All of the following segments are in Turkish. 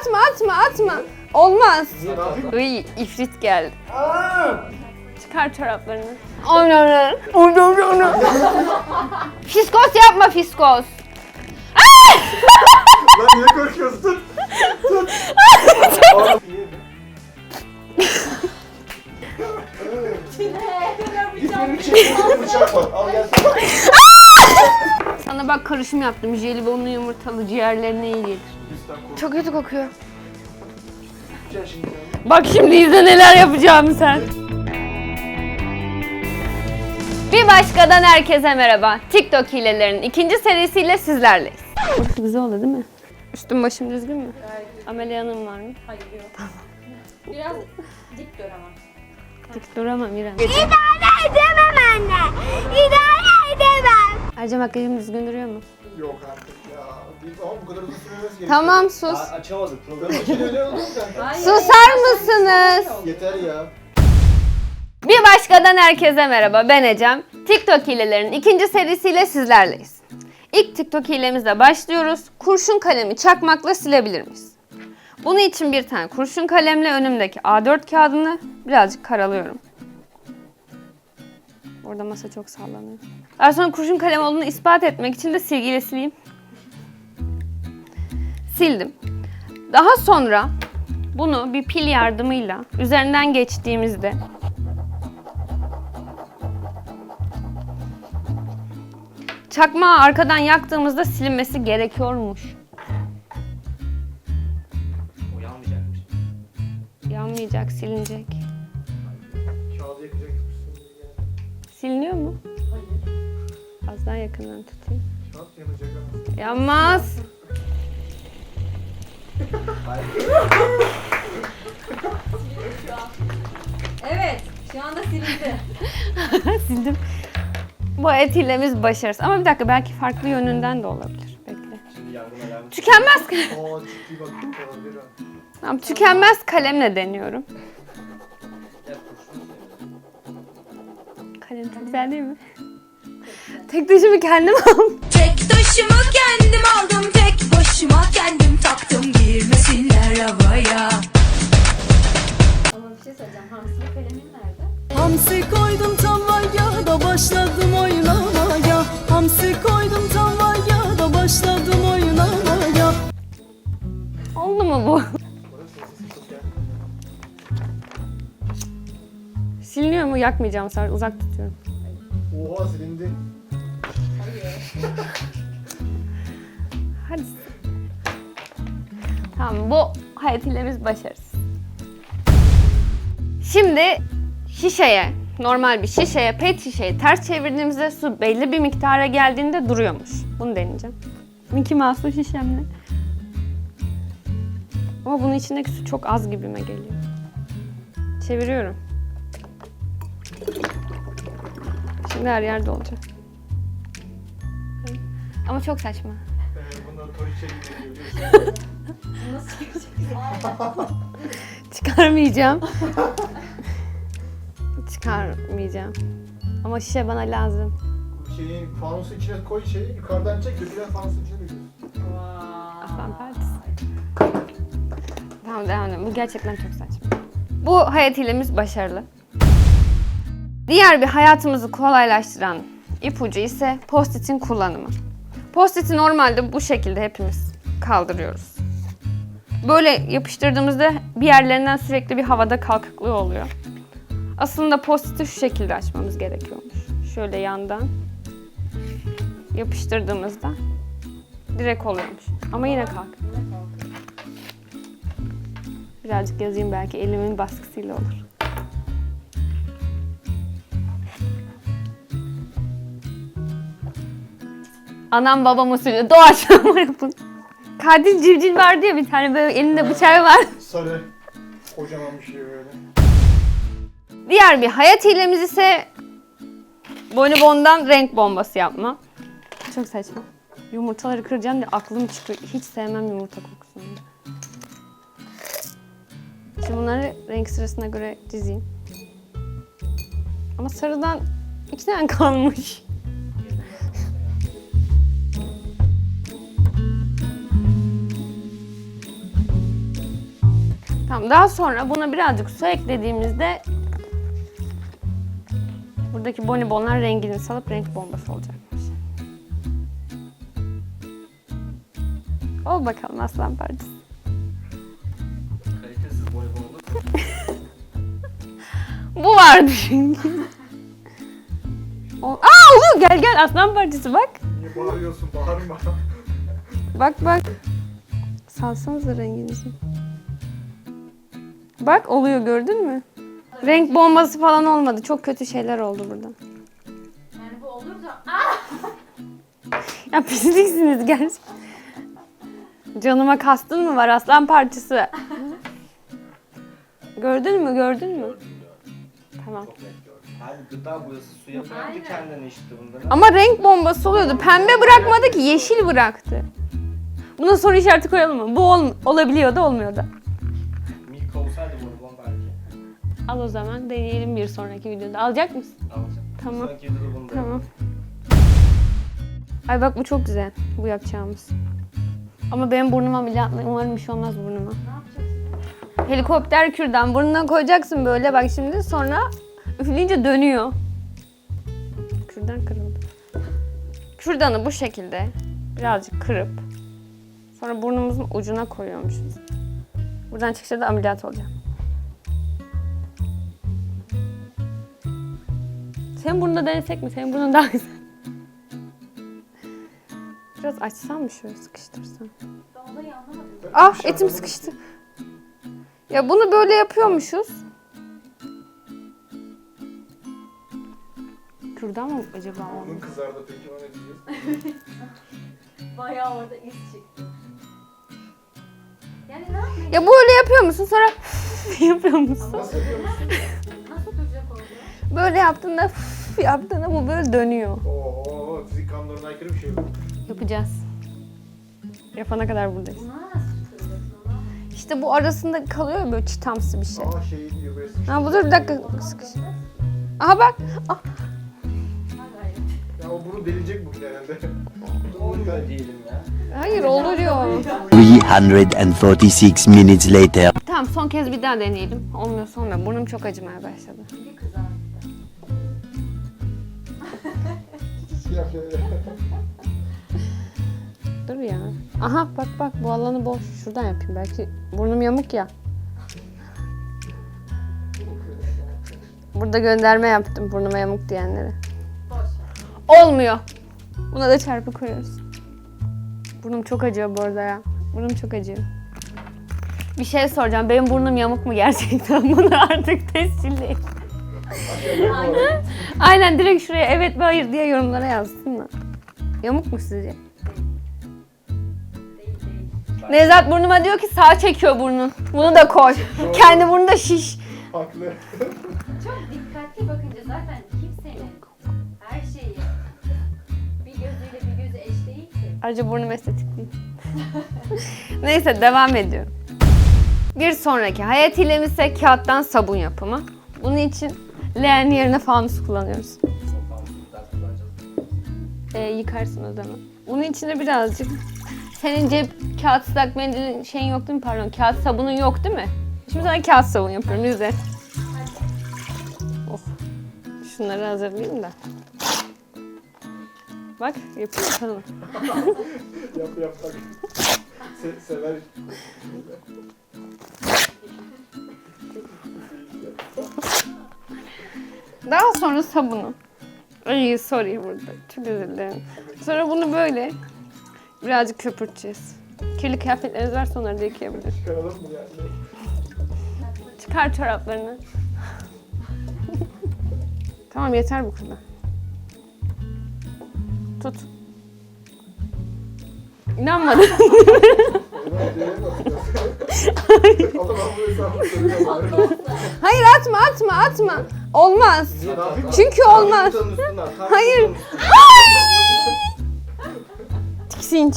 atma atma atma. Olmaz. Iy ifrit geldi. Çıkar çoraplarını. Aynen. Fiskos yapma fiskos. Lan niye korkuyorsun? Tut. Tut. Aa, iyi mi? Git benim çektiğim bıçak var. Al gel. Sana bak karışım yaptım. Jelibonlu yumurtalı ciğerlerine iyi gelir. Çok kötü kokuyor. Bak şimdi izle neler yapacağım sen. Bir başkadan herkese merhaba. TikTok hilelerinin ikinci serisiyle sizlerleyiz. Burası güzel oldu değil mi? Üstüm başım düzgün mü? Ameliyanım var mı? Hayır yok. Biraz dik dur ama. Dik duramam İrem. İdare edemem anne. İdare edemem. Ayrıca makyajım düzgün duruyor mu? Yok artık. Bir, ama bu kadar uzun sürmemesi gerekiyor. Tamam sus. Aa, açamadık programı. Şimdi öyle oldu zaten. Hayır, Susar mısınız? Yeter ya. Bir başkadan herkese merhaba. Ben Ecem. TikTok hilelerinin ikinci serisiyle sizlerleyiz. İlk TikTok hilemizle başlıyoruz. Kurşun kalemi çakmakla silebilir miyiz? Bunun için bir tane kurşun kalemle önümdeki A4 kağıdını birazcık karalıyorum. Orada masa çok sallanıyor. Daha sonra kurşun kalem olduğunu ispat etmek için de silgiyle sileyim. Sildim. Daha sonra bunu bir pil yardımıyla üzerinden geçtiğimizde çakmağı arkadan yaktığımızda silinmesi gerekiyormuş. Uyanmayacakmış. Yanmayacak, silinecek. Kağıdı yakacakmışsın. Siliniyor mu? Az daha yakından tutayım. Kağıt yanacak ama. Yanmaz. Evet. Şu anda silindi. Sildim. Bu et hilemiz başarısız. Ama bir dakika belki farklı yönünden de olabilir. Bekle. Şimdi yangın alarmı Tükenmez kalem. Aa ciddi bak olabilir ha. Tamam, tükenmez kalemle deniyorum. Gel kurşun. Kalem çok güzel değil mi? Tek taşımı kendim aldım. Tek taşıma kendim aldım. Tek başıma kendim taktım. Girmesinler havaya. Ama bir şey söyleyeceğim. Hamsili kalemin nerede? Hamsi koydum tavaya da başladım oynamaya Hamsi koydum tavaya da başladım oynamaya Oldu mu bu? Siliniyor mu? Yakmayacağım sadece uzak tutuyorum. Oha silindi. Hadi. Tamam bu hayat hilemiz başarısız. Şimdi şişeye, normal bir şişeye, pet şişeyi ters çevirdiğimizde su belli bir miktara geldiğinde duruyormuş. Bunu deneyeceğim. Mickey Mouse'lu şişemle. Ama bunun içindeki su çok az gibime geliyor. Çeviriyorum. Şimdi her yerde olacak. Ama çok saçma. Ee, Nasıl? Çıkarmayacağım. Çıkarmayacağım. Ama şişe bana lazım. Şeyin fanusu içine koy şeyi yukarıdan çek dökülen fanusun içine döküyorsun. Aslan partisi. Tamam devam edelim. Bu gerçekten çok saçma. Bu hayat hilemiz başarılı. Diğer bir hayatımızı kolaylaştıran ipucu ise post-it'in kullanımı. Post-it'i normalde bu şekilde hepimiz kaldırıyoruz. Böyle yapıştırdığımızda bir yerlerinden sürekli bir havada kalkıklığı oluyor. Aslında post-it'i şu şekilde açmamız gerekiyormuş. Şöyle yandan yapıştırdığımızda direkt oluyormuş. Ama yine kalk. Birazcık yazayım belki elimin baskısıyla olur. Anam babam usulü doğaçlama yapın. Katil civciv vardı ya bir tane böyle elinde bıçağı var. Sarı. Kocaman bir şey böyle. Diğer bir hayat hilemiz ise bonibondan renk bombası yapma. Çok saçma. Yumurtaları kıracağım diye aklım çıkıyor. Hiç sevmem yumurta kokusunu. Şimdi bunları renk sırasına göre dizeyim. Ama sarıdan iki tane kalmış. Tamam daha sonra buna birazcık su eklediğimizde buradaki bonibonlar rengini salıp renk bombası olacakmış. Ol bakalım aslan parçası. Kalitesiz bonibon olur. Bu vardı çünkü. O- Aa oluyor gel gel aslan parçası bak. Niye bağırıyorsun? Bağırma. Bak bak. Salsanıza renginizi. Bak oluyor gördün mü? Renk bombası falan olmadı. Çok kötü şeyler oldu burada. Yani bu olur da... Ya pisliksiniz gerçekten. Canıma kastın mı var aslan parçası? Gördün mü gördün mü? Tamam. Hani gıda boyası suya bıraktı Aynen. kendini işte bundan. Ama renk bombası oluyordu. Pembe bırakmadı ki yeşil bıraktı. Buna soru işareti koyalım mı? Bu ol, olabiliyor da olmuyor da. Al o zaman deneyelim bir sonraki videoda. Alacak mısın? Alacağım. Tamam. Sonraki videoda bunu da Tamam. Ay bak bu çok güzel. Bu yapacağımız. Ama benim burnum ameliyatlı. Umarım bir şey olmaz burnuma. Ne yapacaksın? Helikopter kürdan burnuna koyacaksın böyle bak şimdi sonra üfleyince dönüyor. Kürdan kırıldı. Kürdanı bu şekilde birazcık kırıp sonra burnumuzun ucuna koyuyormuşuz. Buradan çıkışta da ameliyat olacağım. Senin burnunda denesek mi? Senin burnun daha güzel. Biraz açsam mı şöyle sıkıştırsam? Ah etim sıkıştı. Ya bunu böyle yapıyormuşuz. Kürdan mı acaba Bunun kızardı peki o ne diyeceğiz? Bayağı orada iz çıktı. Yani ne yapmayı? Ya böyle yapıyor musun sonra yapıyor musun? Nasıl yapıyor musun? Nasıl duracak oldu? Böyle yaptığında yaptığında bu böyle dönüyor. Oo, fizik kanunlarına aykırı bir şey bu. Yapacağız. Yapana kadar buradayız. İşte bu arasında kalıyor böyle çıtamsı bir şey. Aa şeyi diyor böyle sıkıştı. Ha bu dur bir dakika sıkış. Aha bak. Ah. Ya o bunu delecek bugün herhalde. Olmuyor diyelim ya. hayır oluyor. 346 minutes later. Tamam son kez bir daha deneyelim. Olmuyor sonra burnum çok acımaya başladı. Siyah. Dur ya. Aha bak bak bu alanı boş. Şuradan yapayım belki. Burnum yamuk ya. Burada gönderme yaptım burnuma yamuk diyenlere. Olmuyor. Buna da çarpı koyuyoruz. Burnum çok acıyor bu arada ya. Burnum çok acıyor. Bir şey soracağım. Benim burnum yamuk mu gerçekten? Bunu artık tescilleyin. Aynen. Aynen direkt şuraya evet ve hayır diye yorumlara yazsınlar. Yamuk mu sizce? Nevzat burnuma diyor ki sağ çekiyor burnun. Bunu da koy. Kendi burnu da şiş. Haklı. Çok dikkatli bakınca zaten kimsenin her şeyi bir gözüyle bir gözü eş değil ki. Ayrıca burnum estetik değil. Neyse devam ediyorum. Bir sonraki hayat hilemiz ise kağıttan sabun yapımı. Bunun için leğen yerine fanus kullanıyoruz. Ee, yıkarsın o zaman. Bunun içine birazcık... Senin cep kağıt ıslak mendilin şeyin yok değil mi? Pardon kağıt sabunun yok değil mi? Şimdi sana kağıt sabun yapıyorum izle. Oh. Şunları hazırlayayım da. Bak yapıyorum sana. yap yap bak. Se sever. Daha sonra sabunu. Ay sorry burada. Çok özür dilerim. Sonra bunu böyle birazcık köpürteceğiz. Kirli kıyafetleriniz varsa onları da yıkayabilir. Çıkar çoraplarını. tamam yeter bu kadar. Tut. İnanmadım. Hayır atma atma atma. Olmaz. Çünkü olmaz. Hayır. Tiksinç.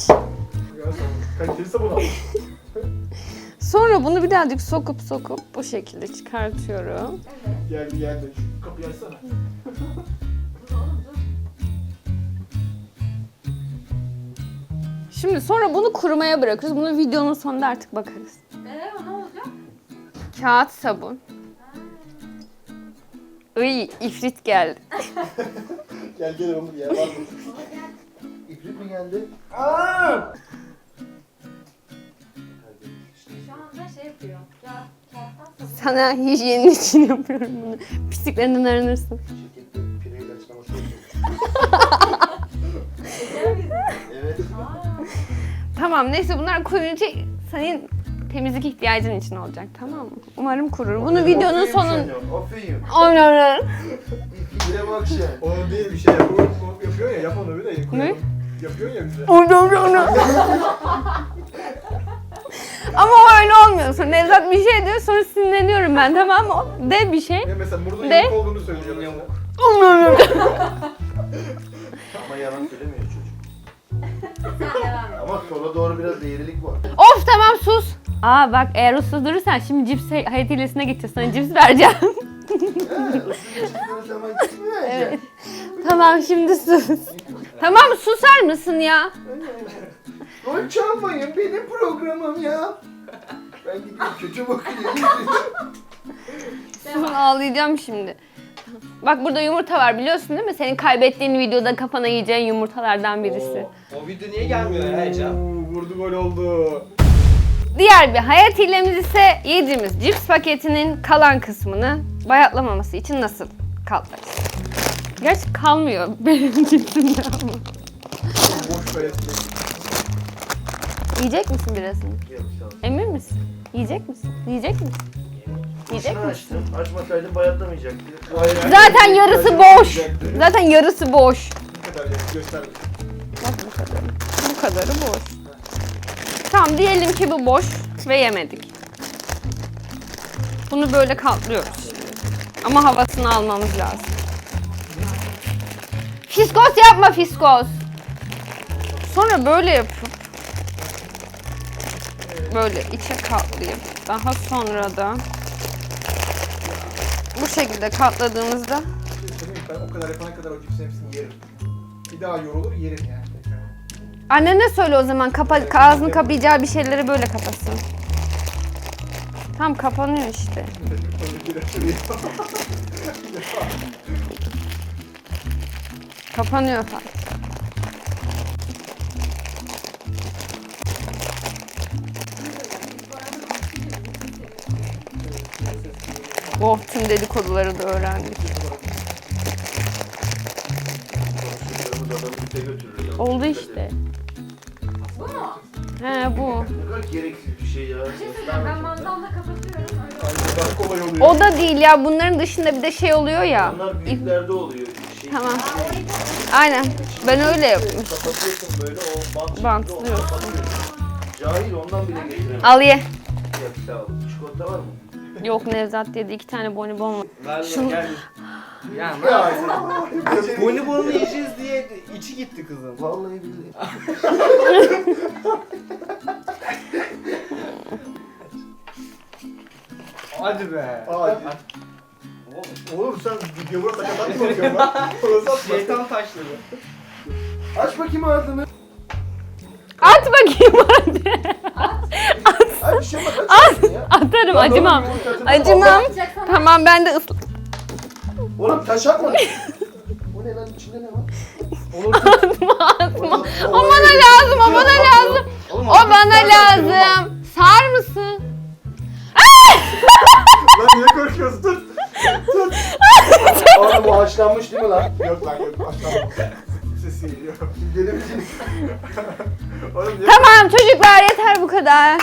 Sonra bunu birazcık sokup sokup bu şekilde çıkartıyorum. Geldi geldi. Kapıyı açsana. Şimdi sonra bunu kurumaya bırakırız. Bunu videonun sonunda artık bakarız. Ee o ne olacak? Kağıt sabun. Iy, ifrit geldi. Gel gel oğlum ya. Var mı? İplik mi geldi? Aa! Şu anda şey yapıyor. Ya. Sana hijyenin için yapıyorum bunu. Pisliklerinden arınırsın. Tamam neyse bunlar kuruyunca senin temizlik ihtiyacın için olacak tamam mı? Umarım kurur. Bunu videonun sonun... Aferin. Aynen. İplikle bak sen. O değil bir şey yap. O, o yapıyor ya yap onu bir de. Ne? Yapıyorsun ya bize. Ama o öyle olmuyor. Sonra Nevzat bir şey diyor sonra sinirleniyorum ben tamam mı? De bir şey. Ne mesela burada De. yamuk olduğunu söylüyor mesela. Ama yalan Ama sola doğru biraz eğrilik var. Of tamam sus. Aa bak eğer uslu durursan şimdi cips hayat hilesine gideceğiz. Sana cips vereceğim. Vereceksin. tamam şimdi sus. tamam susar mısın ya? Rol çalmayın benim programım ya. Ben gidiyorum kötü bakıyorum. Sus ağlayacağım şimdi. Bak burada yumurta var biliyorsun değil mi? Senin kaybettiğin videoda kafana yiyeceğin yumurtalardan birisi. Oo, o video niye gelmiyor ya Ecem? Vurdu gol oldu. Diğer bir hayat hilemiz ise yediğimiz cips paketinin kalan kısmını bayatlamaması için nasıl katlarız? Gerçi kalmıyor benim cipsimde ama. Boş. Yiyecek misin birazını? Ol. Emin misin? Yiyecek misin? Yiyecek misin? Yiyecek Boşuna misin? açtım. Açmasaydım bayatlamayacaktı. Hayır, hayır. Zaten yarısı boş. Zaten yarısı boş. Bu kadar yani göster. Bak bu kadarı. Bu kadarı boş. Tamam diyelim ki bu boş ve yemedik. Bunu böyle katlıyoruz. Ama havasını almamız lazım. Fiskos yapma fiskos. Sonra böyle yapıp böyle içe katlayıp daha sonra da bu şekilde katladığımızda ben o kadar yapana kadar o cipsin hepsini yerim. Bir daha yorulur yerim yani. Annene söyle o zaman kapa ağzını kapayacağı bir şeyleri böyle kapatsın. Tam kapanıyor işte. Kapanıyor falan. Oh tüm dedikoduları da öğrendik. Ya. Oldu işte. edin. He bu. Ne kadar gereksiz bir şey ya. Şey ben mandalla kapatıyorum. Kolay oluyor. O da değil ya bunların dışında bir de şey oluyor ya. Onlar büyüklerde oluyor. Şey, Tamam. Aynen. Ben öyle yapmış. Kapatıyorsun böyle o bant Bantlıyorsun. Cahil ondan bile getiremez. Al ye. Yok sağ ol. Çikolata var mı? Yok Nevzat dedi iki tane bonibon var. Ver Şunu- gel. Ya ne yapıyorsun? Bonibonu yiyeceğiz diye içi gitti kızım. Vallahi billahi. Hadi be. Hadi. Oğlum sen gavura takadan mı bakıyorsun lan? Atma. Şeytan taşları. Aç bakayım ağzını. At bakayım hadi. Aç ağzını ya. Atarım Lan acımam. Acımam. Tamam ben de ısla... Oğlum taşak mı? Bu ne lan içinde ne var? Olur. Oğlum, O bana lazım, o bana lazım. O bana lazım. Sar mısın? Lan niye korkuyorsun? Tut. Oğlum bu haşlanmış değil mi lan? Yok lan yok. Aşağı Sesi geliyor. Misin? Oğlum niye? Tamam çocuklar yeter bu kadar.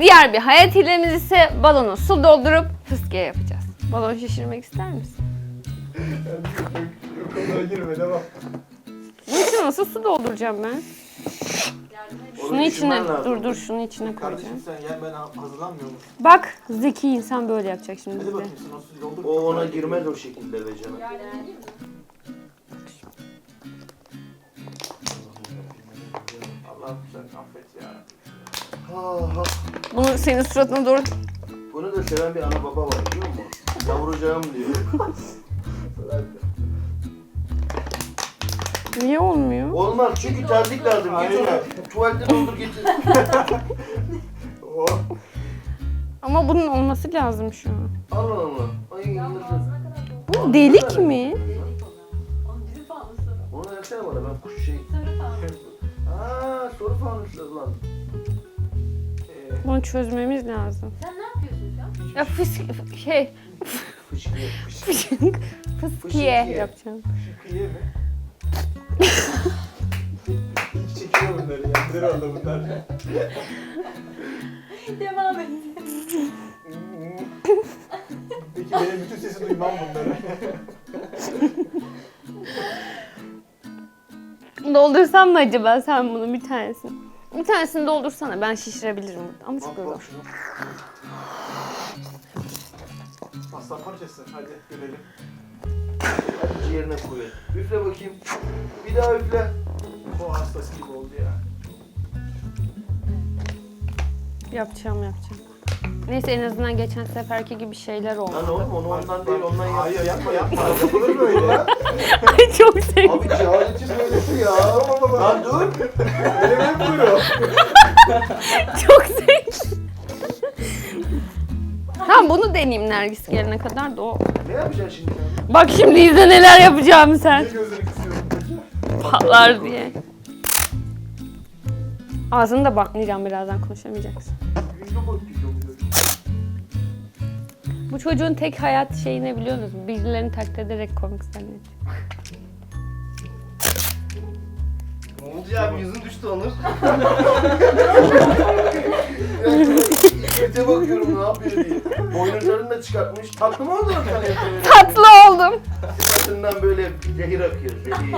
Diğer bir hayat hilemiz ise balonu su doldurup fıskiye yapacağız. Balon şişirmek ister misin? Yok onlara girme devam. Bunun içine nasıl su dolduracağım ben? Şunu içine, dur dur şunu içine koyacağım. Kardeşim sen gel ben hazırlanmıyor musun? Bak zeki insan böyle yapacak şimdi Hadi bize. bakayım sen o doldur. O ona girmez o şekilde be canım. Allah'ım sen affet ya. Ha, ha. Bunu senin suratına doğru... Bunu da seven bir ana baba var biliyor musun? Yavrucağım diyor. Niye olmuyor? Olmaz çünkü terlik lazım. Git onu tuvalete doldur getir. Oh. Ama bunun olması lazım şu an. Allah Allah. Ay Bu delik mi? Onu versene bana ben kuş şey. Sarı fanusu. Aa soru fanusu lan. Bunu çözmemiz lazım. Sen ne yapıyorsun an? Ya fıs şey fıskiye Fıskiye. yapacağım. Şıkıye mi? Hiç çekiyor bunları ya. Güzel oldu bunlar. Devam et. Peki benim bütün sesi duymam bunları. Doldursam mı acaba sen bunu bir tanesini? Bir tanesini doldursana ben şişirebilirim burada ama çok şunu. Aslan parçası. Hadi görelim. Hadi ciğerine koyalım. Üfle bakayım. Bir daha üfle. O hastası gibi oldu ya. Yapacağım yapacağım. Neyse en azından geçen seferki gibi şeyler oldu. Lan oğlum onu ondan değil ondan yap. Hayır yapma yapma. Yapılır mı öyle ya? Ay çok sevdim. Abi cehaletin böylesi ya. Lan dur. Öyle mi buyuruyor? Çok sevdim. tamam bunu deneyeyim Nergis gelene kadar da o. Ne yapacaksın şimdi? Bak şimdi izle neler yapacağım sen. Gözünü? Patlar diye. Ağzını da bakmayacağım birazdan konuşamayacaksın. Bu çocuğun tek hayat şeyi ne biliyor musunuz? Birilerini taklit ederek komik zannediyor. Ne oldu ya? Bir yüzün düştü Onur. İşte bakıyorum ne yapıyor diye. Boynuzlarını da çıkartmış. Tatlı mı oldu? Tatlı oldum. Sıfatından böyle zehir akıyor. Zehir.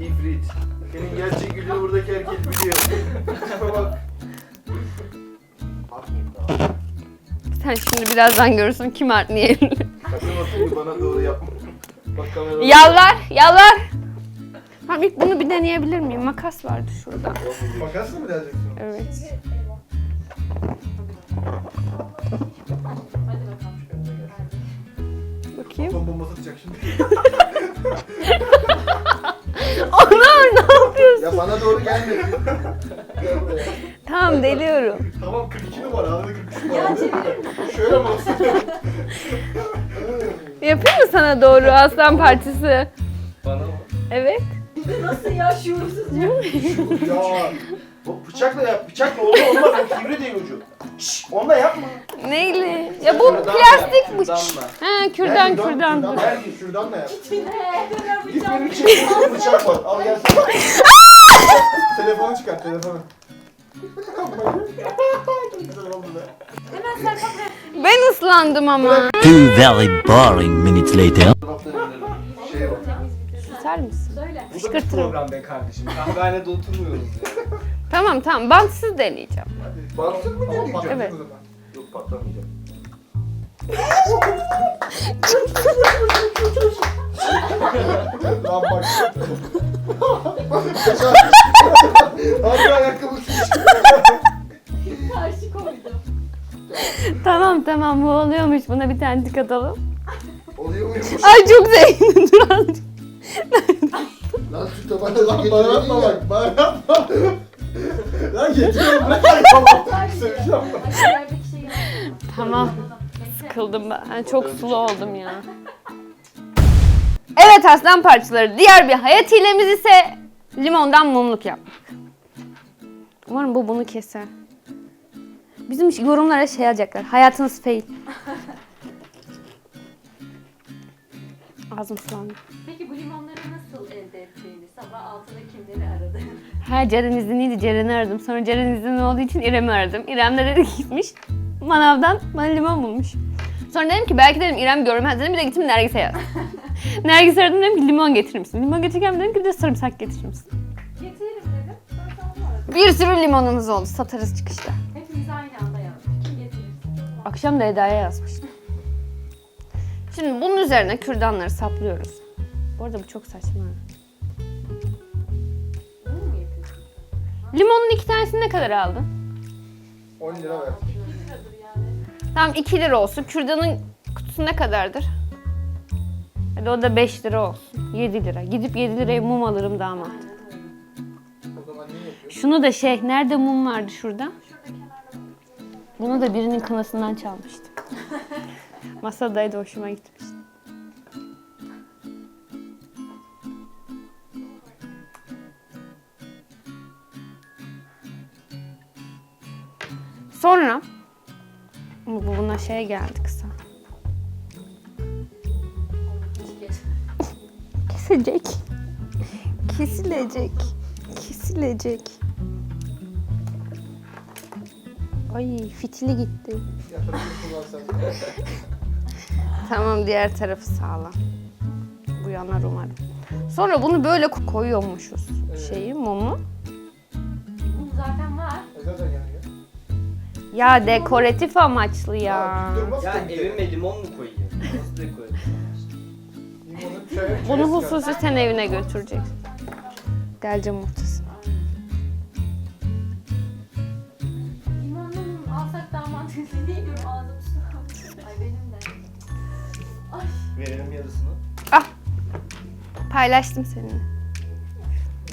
İfrit. Senin gerçek yüzünü buradaki herkes biliyor. Tipe bak. Sen şimdi birazdan görürsün kim art niye. Sakın otur bana doğru yapma. Bak kamerada. yalvar, yalvar. Tamam ilk bunu bir deneyebilir miyim? Makas vardı şurada. Makasla mı deleceksin? Evet. Bakayım. Atom bombası atacak şimdi. Yapıyorsun? Ya bana doğru gelme. Gel buraya. Tamam deliyorum. Tamam 42 numara. Arada 43 numara. Ya çevirir misin? Şöyle mi olsun? Yapayım mı sana doğru aslan parçası? Bana mı? Evet. Nasıl ya şuursuzca? ya. O bıçakla yap. Bıçakla olmaz olmaz. O sivri değil ucu. Şşş, onunla yapma. Neyle? Ya bu Kürdanla plastik yap, bu. kürdanla. Ha kürdan Kürdan, kürdan. kürdan. Ver git şuradan da yap. Git benim çektiğim bıçak var. Al gel sana. Telefonu çıkar telefonu. Çok güzel oldu be. Hemen Serkan. Ben ıslandım ama. Two very boring minutes later. Şey var. Mısın? Söyle. Bu da bir Fışkırtırım. program be kardeşim. Kahvehanede oturmuyoruz ya. Tamam tamam bantsız deneyeceğim. Baksın mı deneyeceğim? O zaman. Yok patlamayacak. Lan bak. Hadi ayakkabısı. Karşı koydum. Tamam tamam bu oluyormuş. Buna bir tane tık atalım. Oluyor muymuş? Ay çok zengin dur azıcık. Lan şu tabanca Lan bana yapma bak. Bana yapma. Lan getiriyorum bırak. Tamam. Seveceğim. Tamam. Sıkıldım ben. Çok sulu oldum ya. Evet aslan parçaları. Diğer bir hayat hilemiz ise limondan mumluk yapmak. Umarım bu bunu keser. Bizim yorumlara şey yazacaklar. Hayatınız fail. Ağzım sulandı. Peki bu limonları nasıl elde ettiğini, sabah altıda kimleri aradı? Ha Ceren izinliydi. Ceren'i aradım. Sonra Ceren izinli olduğu için İrem'i aradım. İrem de dedi ki gitmiş. Manavdan bana limon bulmuş. Sonra dedim ki belki dedim İrem görmez dedim. Bir de gittim Nergis'e yazdım. Nergis'e aradım dedim ki limon getirir misin? Limon getirirken dedim ki bir de sarımsak getirir misin? Getiririm dedim. Sonra. Bir sürü limonumuz oldu. Satarız çıkışta. Hepimiz aynı anda yazdık. Kim getirirsin? Akşam da Eda'ya yazmıştım. Şimdi bunun üzerine kürdanları saplıyoruz. Bu arada bu çok saçma. Limonun iki tanesini ne kadar aldın? 10 lira ver. 2 liradır yani. Tamam 2 lira olsun. Kürdanın kutusu ne kadardır? Hadi o da 5 lira olsun. 7 lira. Gidip 7 liraya mum alırım yapıyorsun? Şunu da şey, nerede mum vardı şurada? Bunu da birinin kınasından çalmıştım. Masadaydı hoşuma gitmişti. Sonra bu buna şey geldi kısa. Kesecek. Kesilecek. Kesilecek. Ay fitili gitti. Tamam diğer tarafı sağlam. Bu yanar umarım. Sonra bunu böyle ko- koyuyormuşuz. Şeyi mumu. Ya dekoratif amaçlı ya. Ya evime limon mu koyayım? Nasıl koyayım? Limonu Bunu çaya hususi sen evine götüreceksin. Geleceğim muhtasın. Limonlu mum alsak daha mantıklı değil mi? Ağzım. Ay benim de. Ay. Verelim yarısını. Paylaştım seninle.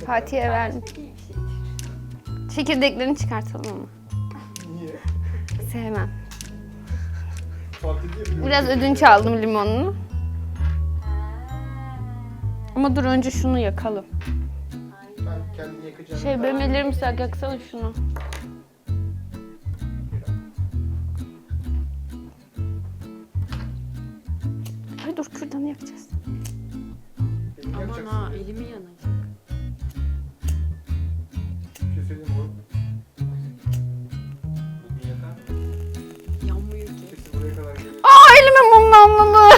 Fatih'e verdim. Bir. Çekirdeklerini çıkartalım ama. Sevmem. Biraz ödünç aldım limonunu. Ama dur önce şunu yakalım. Ben kendini yakacağım. Şey benim ellerimi sıcak yaksana şunu. Ay dur kürdanı yakacağız. Aman ha elimi yanacak.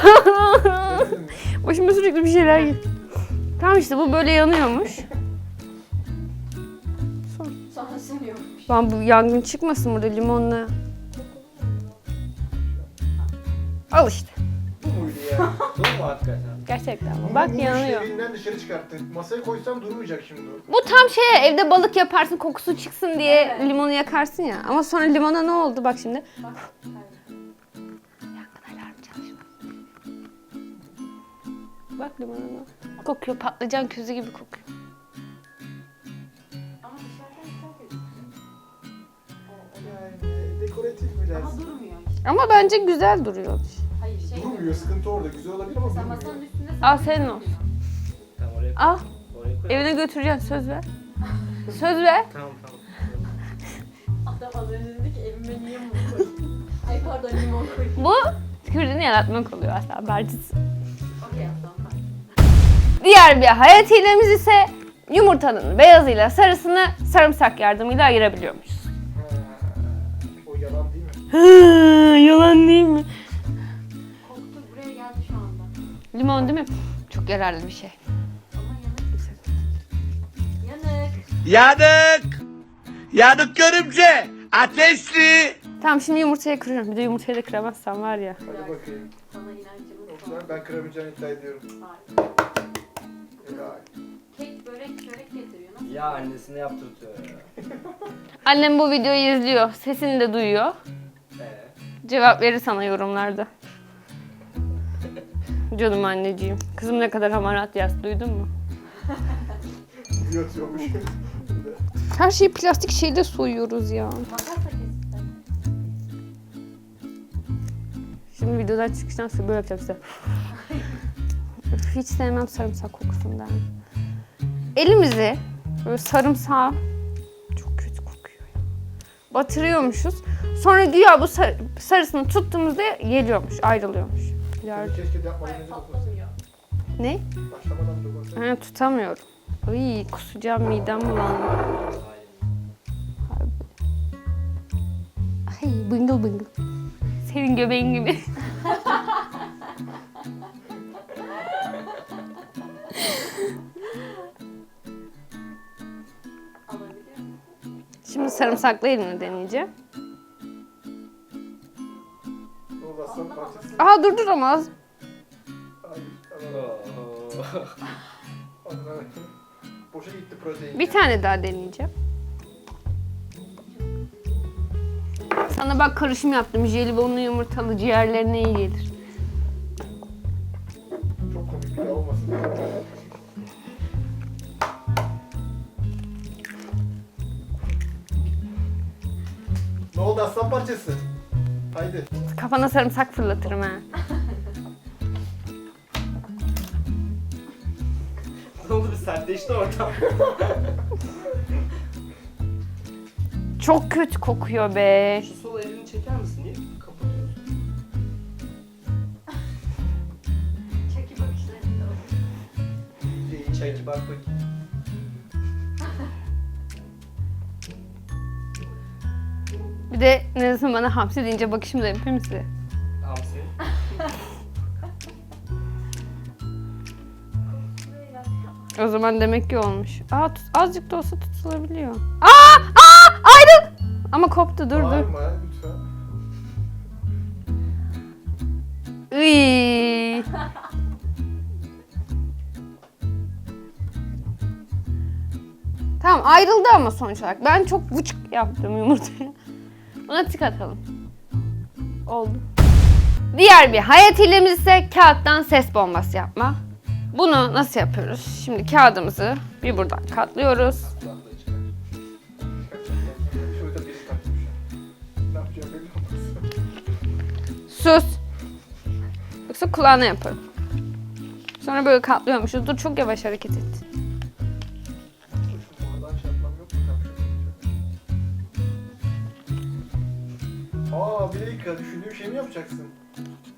Başıma sürekli bir şeyler geliyor. Tamam işte bu böyle yanıyormuş. Sonra sönüyormuş. Ben bu yangın çıkmasın burada limonla. Al işte. Bu muydu ya? Mu hakikaten? Gerçekten bu. Bak bulmuş, yanıyor. Evinden dışarı çıkarttın. Masaya koysam durmayacak şimdi o. Bu tam şey evde balık yaparsın kokusu çıksın diye limonu yakarsın ya. Ama sonra limona ne oldu bak şimdi. Yangın Bak oldu? Kokuyor patlıcan közü gibi kokuyor. Yani dekoratif mi Ama durmuyor işte. Ama bence güzel duruyor. Hayır şey Durmuyor. Sıkıntı orada. Güzel olabilir ama Sen durmuyor. masanın üstünde Al senin olsun. Tamam oraya koy. Al Oraya koy. evine götüreceksin söz ver. Söz ver. Tamam tamam. Adam az önce dedi ki evime niye mum koydun? Ay pardon limon koydum. Bu kürdünü yaratmak oluyor aslında bercisi. Diğer bir hayat hilemiz ise yumurtanın beyazıyla sarısını sarımsak yardımıyla ayırabiliyormuşuz. O yalan değil mi? Yalan değil mi? Koktu buraya geldi şu anda. Limon değil mi? Çok yararlı bir şey. Ama yanık. Yanık. Yanık! Yanık görümce! Ateşli! Tamam şimdi yumurtayı kırıyorum. Bir de yumurtayı da kıramazsam var ya. Hadi bakayım. Sana inancımız var. ben kıramayacağını iddia ediyorum. Harika. Helal. Kek, börek, çörek getiriyor. Nasıl? Ya annesine yaptırtıyor ya. Annem bu videoyu izliyor. Sesini de duyuyor. Ee, Cevap verir sana yorumlarda. Canım anneciğim. Kızım ne kadar hamarat yaz duydun mu? Video atıyormuş. Her şeyi plastik şeyde soyuyoruz ya. Makasla. Şimdi videodan çıkıştan sonra böyle yapacağım size. Hiç sevmem sarımsak kokusundan. Elimizi böyle sarımsağı çok kötü kokuyor ya. Batırıyormuşuz. Sonra güya bu sar- sarısını tuttuğumuzda geliyormuş, ayrılıyormuş. Gördüm. Keşke de. Ne? Başlamadan. Ha, tutamıyorum. Ay kusacağım midem bulandı. Ay bıngıl bıngıl. Senin göbeğin gibi. ama az. Hayır. alalım. Oo. Ondan- Boşa gitti protein. Bir tane daha deneyeceğim. Sana bak karışım yaptım. Jelibonlu yumurtalı ciğerlerine iyi gelir. Çok komik bir şey olmasın. Ne oldu aslan parçası? Haydi. Kafana sarımsak fırlatırım ha. Ne oldu bir sertleşti ortam. Çok kötü kokuyor be. Şu sol elini çeker misin? Niye kapatıyorsun? Çeki bakışlarında o. Çek bak bakayım. Bir de ne zaman bana hamsi deyince bakışımı da yapayım size. Hamsi. O zaman demek ki olmuş. Aa tut, azıcık da olsa tutulabiliyor. Aa! Aa! Ayrıl! Ama koptu dur dur. Bağırma lütfen. Iy. Tamam ayrıldı ama sonuç olarak. Ben çok vıçık yaptım yumurtaya. Buna tık atalım. Oldu. Diğer bir hayat hilemiz ise kağıttan ses bombası yapma. Bunu nasıl yapıyoruz? Şimdi kağıdımızı bir buradan katlıyoruz. Sus. Yoksa kulağına yaparım. Sonra böyle katlıyormuşuz. Dur çok yavaş hareket et. Aa bir dakika düşündüğüm şey mi yapacaksın?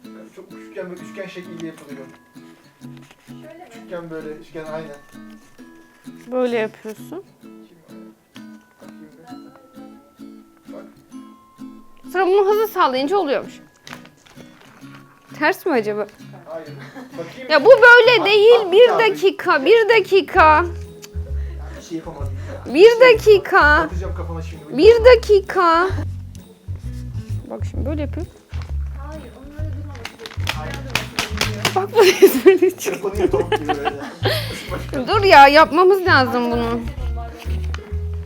Yani Çok üçgen böyle üçgen şekliyle yapılıyor. Şöyle mi? Üçgen böyle üçgen aynen. Böyle yapıyorsun. Bakayım bir. Bak. Sonra bunu hızlı sağlayınca oluyormuş. Ters mi acaba? Hayır. Bakayım. Ya bu böyle değil. Bir abi. dakika, bir dakika. Bir şey yapamadım ya. Bir dakika. Atacağım kafana şimdi. Bir dakika. Bak şimdi böyle yapıyor. Hayır, onun öyle durmaması gerekiyor. Bak bu resmini çık- Telefonu yapamam gibi böyle. Dur ya yapmamız lazım bunu.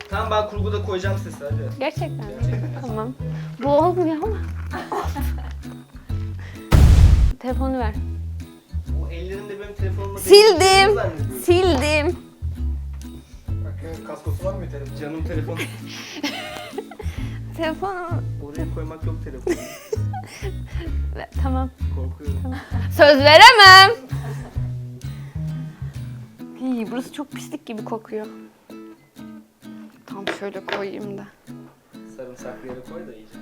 Tamam ben kurguda koyacağım sesi hadi. Gerçekten mi? Tamam. Bu olmuyor ama. Telefonu ver. O ellerinde benim telefonumla Sildim. Sildim. Bak kaskosu var mı telefon? Canım telefon. Telefonu Oraya koymak yok telefonu. Tamam. Korkuyorum. Söz veremem. İyi, burası çok pislik gibi kokuyor. Tam şöyle koyayım da. Sarımsaklı yere koy da iyice.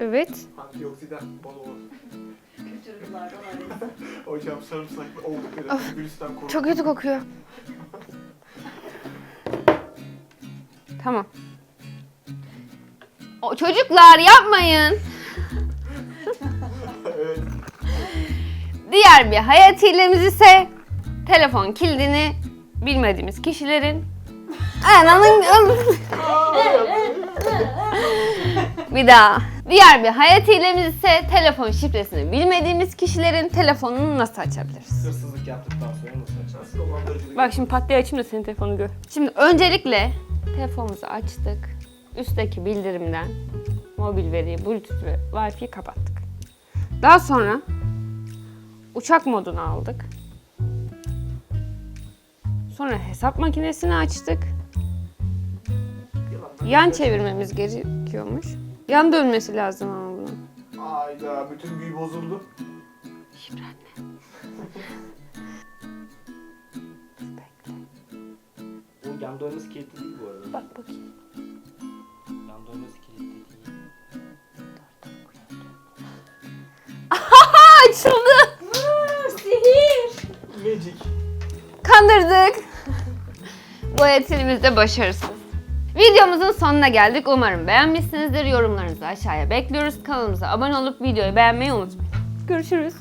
Evet. Antioksidan bol olur. Kültürlülerden. Hocam sarımsaklı oldukları virüsten korun. Çok kötü kokuyor. Tamam. O çocuklar yapmayın. evet. Diğer bir hayat hilemiz ise telefon kilidini bilmediğimiz kişilerin Ananın Bir daha. Diğer bir hayat hilemiz ise telefon şifresini bilmediğimiz kişilerin telefonunu nasıl açabiliriz? Hırsızlık yaptıktan sonra nasıl açarsın? Dolandırıcılık? Bak şimdi pat diye açayım da senin telefonu gör. Şimdi öncelikle telefonumuzu açtık. Üstteki bildirimden mobil veriyi, bluetooth ve wifi'yi kapattık. Daha sonra uçak modunu aldık. Sonra hesap makinesini açtık. Yan çevirmemiz gerekiyormuş. Yan dönmesi lazım ama bunun. Ayda bütün büyü bozuldu. O yan dönmesi kilitli değil bu arada. Bak bakayım. Açıldı. Sihir! Magic. Kandırdık. Bu etilimiz de başarısız. Videomuzun sonuna geldik. Umarım beğenmişsinizdir. Yorumlarınızı aşağıya bekliyoruz. Kanalımıza abone olup videoyu beğenmeyi unutmayın. Görüşürüz.